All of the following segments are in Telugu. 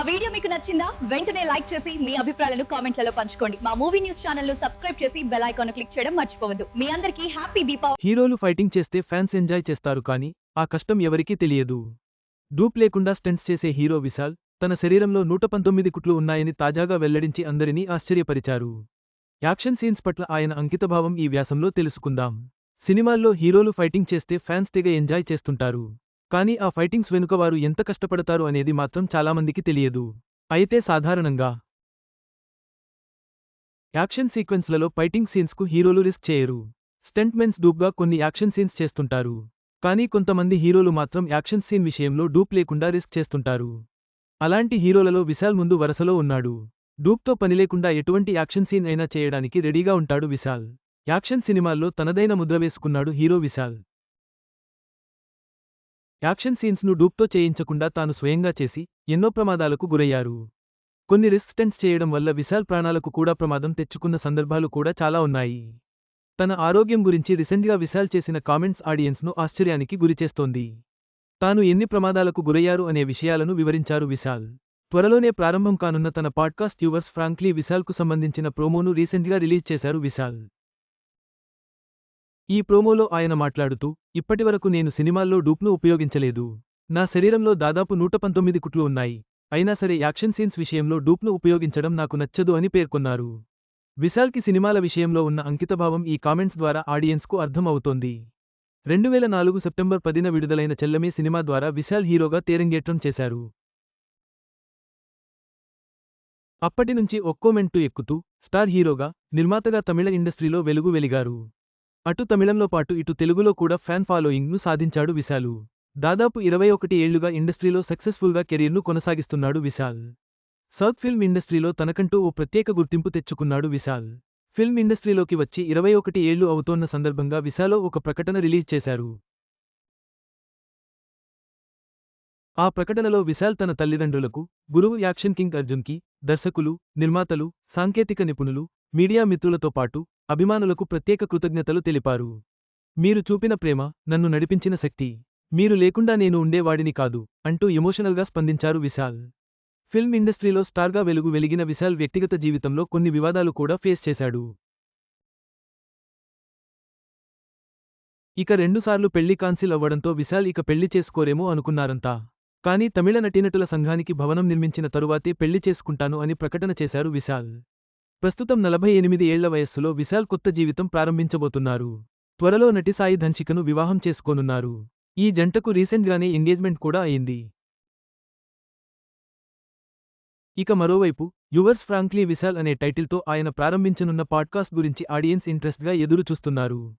మా వీడియో మీకు నచ్చిందా? వెంటనే లైక్ చేసి మీ అభిప్రాయాలను కామెంట్లలో పంచుకోండి. మా మూవీ న్యూస్ ఛానల్ను సబ్స్క్రైబ్ చేసి బెల్ ఐకాన్ క్లిక్ చేయడం మర్చిపోవద్దు. మీ అందరికీ హ్యాపీ దీపావళి. హీరోలు ఫైటింగ్ చేస్తే ఫ్యాన్స్ ఎంజాయ్ చేస్తారు కానీ ఆ కష్టం ఎవరికీ తెలియదు. డూప్ లేకుండా స్టంట్స్ చేసే హీరో విశాల్ తన శరీరంలో నూట పంతొమ్మిది కుట్లు ఉన్నాయని తాజాగా వెల్లడించి అందరినీ ఆశ్చర్యపరిచారు. యాక్షన్ సీన్స్ పట్ల ఆయన అంకితభావం ఈ వ్యాసంలో తెలుసుకుందాం. సినిమాల్లో హీరోలు ఫైటింగ్ చేస్తే ఫ్యాన్స్ తెగ ఎంజాయ్ చేస్తుంటారు. కానీ ఆ ఫైటింగ్స్ వెనుక వారు ఎంత కష్టపడతారు అనేది మాత్రం చాలామందికి తెలియదు. అయితే సాధారణంగా యాక్షన్ సీక్వెన్స్లలో ఫైటింగ్ సీన్స్కు హీరోలు రిస్క్ చేయరు. స్టంట్మెన్స్ డూప్గా కొన్ని యాక్షన్ సీన్స్ చేస్తుంటారు. కానీ కొంతమంది హీరోలు మాత్రం యాక్షన్ సీన్ విషయంలో డూప్ లేకుండా రిస్క్ చేస్తుంటారు. అలాంటి హీరోలలో విశాల్ ముందు వరసలో ఉన్నాడు. డూప్తో పనిలేకుండా ఎటువంటి యాక్షన్ సీన్ అయినా చేయడానికి రెడీగా ఉంటాడు విశాల్. యాక్షన్ సినిమాల్లో తనదైన ముద్ర వేసుకున్నాడు హీరో విశాల్. యాక్షన్ సీన్స్ను డూప్తో చేయించకుండా తాను స్వయంగా చేసి ఎన్నో ప్రమాదాలకు గురయ్యారు. కొన్ని రిస్క్ స్టంట్స్ చేయడం వల్ల విశాల్ ప్రాణాలకు కూడా ప్రమాదం తెచ్చుకున్న సందర్భాలు కూడా చాలా ఉన్నాయి. తన ఆరోగ్యం గురించి రీసెంట్గా విశాల్ చేసిన కామెంట్స్ ఆడియన్స్ను ఆశ్చర్యానికి గురిచేస్తోంది. తాను ఎన్ని ప్రమాదాలకు గురయ్యారు అనే విషయాలను వివరించారు విశాల్. త్వరలోనే ప్రారంభం కానున్న తన పాడ్కాస్ట్ యూవర్స్ ఫ్రాంక్లీ విశాల్కు సంబంధించిన ప్రోమోను రీసెంట్గా రిలీజ్ చేశారు విశాల్. ఈ ప్రోమోలో ఆయన మాట్లాడుతూ ఇప్పటివరకు నేను సినిమాల్లో డూప్ను ఉపయోగించలేదు. నా శరీరంలో దాదాపు నూట పంతొమ్మిది కుట్లు ఉన్నాయి. అయినా సరే యాక్షన్ సీన్స్ విషయంలో డూప్ను ఉపయోగించడం నాకు నచ్చదు అని పేర్కొన్నారు. విశాల్కి సినిమాల విషయంలో ఉన్న అంకితభావం ఈ కామెంట్స్ ద్వారా ఆడియన్స్కు అర్థం అవుతోంది రెండువేల నాలుగు సెప్టెంబర్ పదిన విడుదలైన చెల్లమే సినిమా ద్వారా విశాల్ హీరోగా తేరంగేట్రం చేశారు. అప్పటి నుంచి ఎక్కుతూ స్టార్ హీరోగా నిర్మాతగా తమిళ ఇండస్ట్రీలో వెలుగు వెలిగారు. అటు తమిళంలో పాటు ఇటు తెలుగులో కూడా ఫ్యాన్ ఫాలోయింగ్ను సాధించాడు విశాలు. దాదాపు ఇరవై ఒకటి ఏళ్ళుగా ఇండస్ట్రీలో సక్సెస్ఫుల్గా కెరీర్ను కొనసాగిస్తున్నాడు విశాల్. సౌత్ ఫిల్మ్ ఇండస్ట్రీలో తనకంటూ ఓ ప్రత్యేక గుర్తింపు తెచ్చుకున్నాడు విశాల్. ఫిల్మ్ ఇండస్ట్రీలోకి వచ్చి ఇరవై ఒకటి ఏళ్ళు అవుతోన్న సందర్భంగా విశాలో ఒక ప్రకటన రిలీజ్ చేశారు. ఆ ప్రకటనలో విశాల్ తన తల్లిదండ్రులకు గురువు యాక్షన్ కింగ్ అర్జున్కి దర్శకులు నిర్మాతలు సాంకేతిక నిపుణులు మీడియా మిత్రులతో పాటు అభిమానులకు ప్రత్యేక కృతజ్ఞతలు తెలిపారు. మీరు చూపిన ప్రేమ నన్ను నడిపించిన శక్తి. మీరు లేకుండా నేను ఉండేవాడిని కాదు అంటూ ఎమోషనల్గా స్పందించారు విశాల్. ఫిల్మ్ ఇండస్ట్రీలో స్టార్గా వెలుగు వెలిగిన విశాల్ వ్యక్తిగత జీవితంలో కొన్ని వివాదాలు కూడా ఫేస్ చేశాడు. ఇక రెండుసార్లు పెళ్ళి కాన్సిల్ అవ్వడంతో విశాల్ ఇక పెళ్ళి చేసుకోరేమో అనుకున్నారంతా. కానీ తమిళ నటీనటుల సంఘానికి భవనం నిర్మించిన తరువాతే పెళ్ళి చేసుకుంటాను అని ప్రకటన చేశారు విశాల్. ప్రస్తుతం నలభై ఎనిమిది ఏళ్ళ వయస్సులో విశాల్ కొత్త జీవితం ప్రారంభించబోతున్నారు. త్వరలో నటి సాయి ధన్షికను వివాహం చేసుకోనున్నారు. ఈ జంటకు రీసెంట్గానే ఎంగేజ్మెంట్ కూడా అయింది. ఇక మరోవైపు యువర్స్ ఫ్రాంక్లీ విశాల్ అనే టైటిల్తో ఆయన ప్రారంభించనున్న పాడ్కాస్ట్ గురించి ఆడియన్స్ ఇంట్రెస్ట్గా ఎదురుచూస్తున్నారు.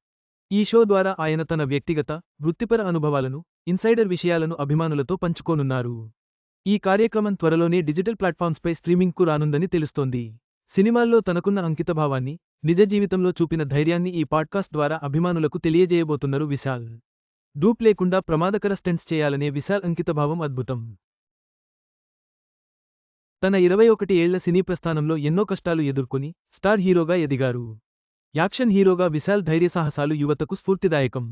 ఈ షో ద్వారా ఆయన తన వ్యక్తిగత వృత్తిపర అనుభవాలను ఇన్సైడర్ విషయాలను అభిమానులతో పంచుకోనున్నారు. ఈ కార్యక్రమం త్వరలోనే డిజిటల్ ప్లాట్ఫామ్స్పై స్ట్రీమింగ్కు రానుందని తెలుస్తోంది. సినిమాల్లో తనకున్న అంకితభావాన్ని నిజ జీవితంలో చూపిన ధైర్యాన్ని ఈ పాడ్కాస్ట్ ద్వారా అభిమానులకు తెలియజేయబోతున్నారు విశాల్. డూప్ లేకుండా ప్రమాదకర స్టెంట్స్ చేయాలనే విశాల్ అంకితభావం అద్భుతం. తన ఇరవై ఒకటి ఏళ్ళ సినీ ప్రస్థానంలో ఎన్నో కష్టాలు ఎదుర్కొని స్టార్ హీరోగా ఎదిగారు. యాక్షన్ హీరోగా విశాల్ ధైర్యసాహసాలు యువతకు స్ఫూర్తిదాయకం.